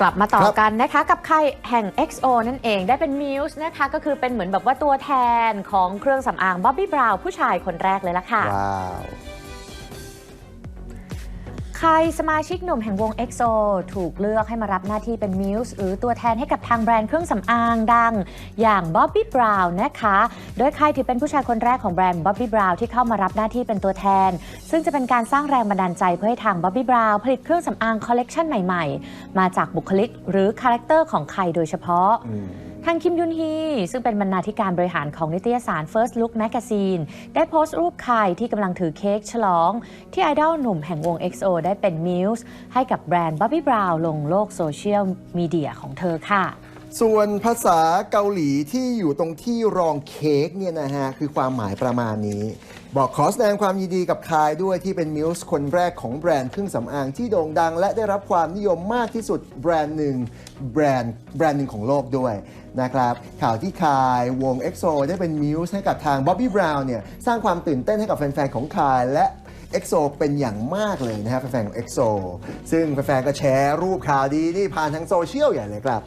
กลับมาต่อกันนะคะกับค่ายแห่ง XO นั่นเองได้เป็นมิวส์นะคะก็คือเป็นเหมือนแบบว่าตัวแทนของเครื่องสำอางบ๊อบบี้บราวน์ผู้ชายคนแรกเลยละค่ะ ว้าว ใครสมาชิกหนุ่มแห่งวง EXO ถูกเลือกให้มารับหน้าที่เป็น Muse หรือตัวแทนให้กับทางแบรนด์เครื่องสำอางดัง อย่าง Bobby Brown นะคะ โดยใครถือเป็นผู้ชายคนแรกของแบรนด์ Bobby Brown ที่เข้ามารับหน้าที่เป็นตัวแทน ซึ่งจะเป็นการสร้างแรงบันดาลใจเพื่อให้ทาง Bobby Brown ผลิตเครื่องสำอางคอลเลกชันใหม่ๆ มาจากบุคลิกหรือคาแรคเตอร์ของใครโดยเฉพาะ ทางคิมยุนฮี ซึ่งเป็นบรรณาธิการบริหารของนิตยสาร First Look Magazine ได้โพสต์รูปไข่ที่กำลังถือเค้กฉลอง ที่ไอดอลหนุ่มแห่งวง EXO ได้เป็นมิวส์ให้กับแบรนด์ Bobby Brown ลงโลกโซเชียลมีเดียของเธอค่ะ ส่วนภาษาเกาหลีที่อยู่ตรงที่รองเค้กเนี่ยนะฮะ คือความหมายประมาณนี้ บอกขอแสดงความยินดีกับคายด้วยที่เป็นมิวส์คนแรกของแบรนด์เครื่องสำอางที่โด่งดัง และได้รับความนิยมมากที่สุดแบรนด์หนึ่งแบรนด์แบรนด์หนึ่งของโลกด้วยนะครับข่าวที่คายวง EXO ได้เป็นมิวส์ให้กับทาง Bobby Brown เนี่ยสร้างความตื่นเต้นให้กับแฟนๆของคายและ EXO เป็นอย่างมากเลยนะครับแฟนๆของ EXO ซึ่งแฟนๆก็แชร์รูปข่าวดีนี่ผ่านทางโซเชียลใหญ่เลยครับ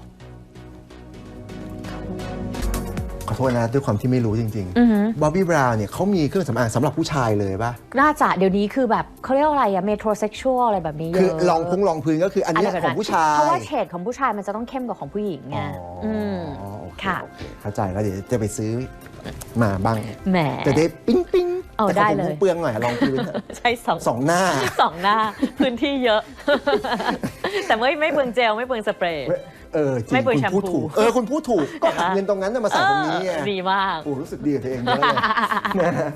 ขอโทษนะด้วยความที่ไม่รู้จริงอือหือๆ Bobby Brown เนี่ยเขามีเครื่องสำอางสำหรับผู้ชายเลยปะน่าจะเดี๋ยวนี้คือแบบเขาเรียกว่าอะไรอะเมโทรเซ็กชวลอะไรแบบนี้เยอะคือลองพุงลองพื้นก็คืออันเนี้ยะไรแบบของผู้ชาย เพราะว่าเฉดของผู้ชายมันจะต้องเข้มกว่าของผู้หญิงไงอ๋ออมโอเคค่ะโอเคเข้าใจแล้วเดี๋ยวจะไปซื้อมาบ้างแหมจะได้ปิ๊งปิ๊งเอาแต่ได้ของผมเลยเปลืองหน่อยลองพื้นใช่สองสองหน้าสองหน้าพื้นที่เยอะ แต่ไม่ไม่เปลืองเจลไม่เปลืองสเปรย์ เออจริงไม่เปลืองคุณพูดแชมพู ถูกเออคุณพูดถูกก็เห็นปะหักเงินตรงนั้นน่ะมาใส่ตรงนี้ไงเออดีมาก โอ้รู้สึกดีกับตัวเองเยอะเลยนะฮะ